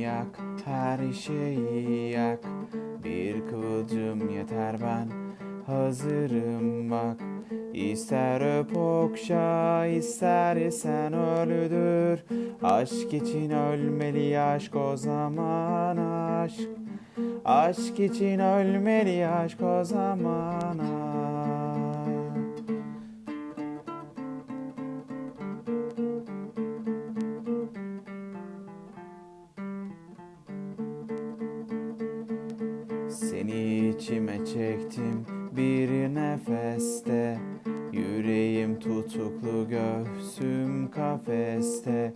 yak her şeyi yak. Bir kıvılcım yeter ben hazırım bak. İster öp okşa istersen öldür Aşk için ölmeli aşk o zaman aşk. Aşk için ölmeli aşk o zaman aşk Seni içime çektim bir nefeste. Yüreğim tutuklu göğsüm kafeste.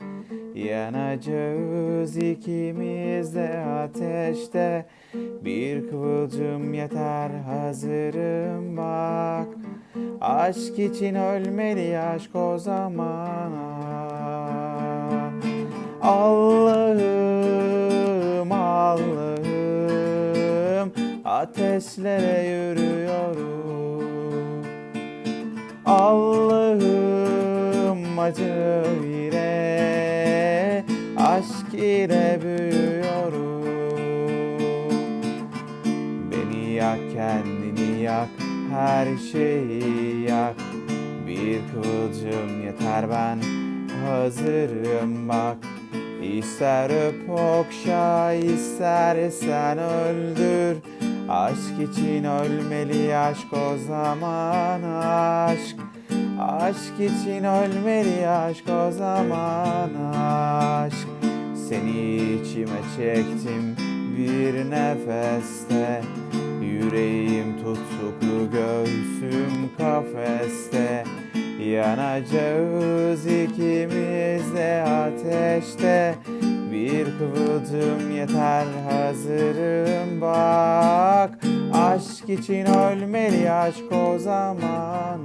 Yanacağız ikimiz de ateşte. Bir kıvılcım yeter hazırım bak. Aşk için ölmeli aşk o zaman Allah'ım ateşlere yürüyorum. Allah'ım acı ile aşk ile büyüyorum. Beni yak kendini yak her şeyi yak. Bir kıvılcım yeter ben hazırım bak. İster öp okşa istersen öldür Aşk için ölmeli aşk o zaman aşk. Aşk için ölmeli aşk o zaman aşk. Seni içime çektim bir nefeste. Yüreğim tutuklu göğsüm kafeste. Yanacağız ikimiz de ateşte. Bir kıvılcım yeter hazırım bak Aşk için ölmeli aşk o zaman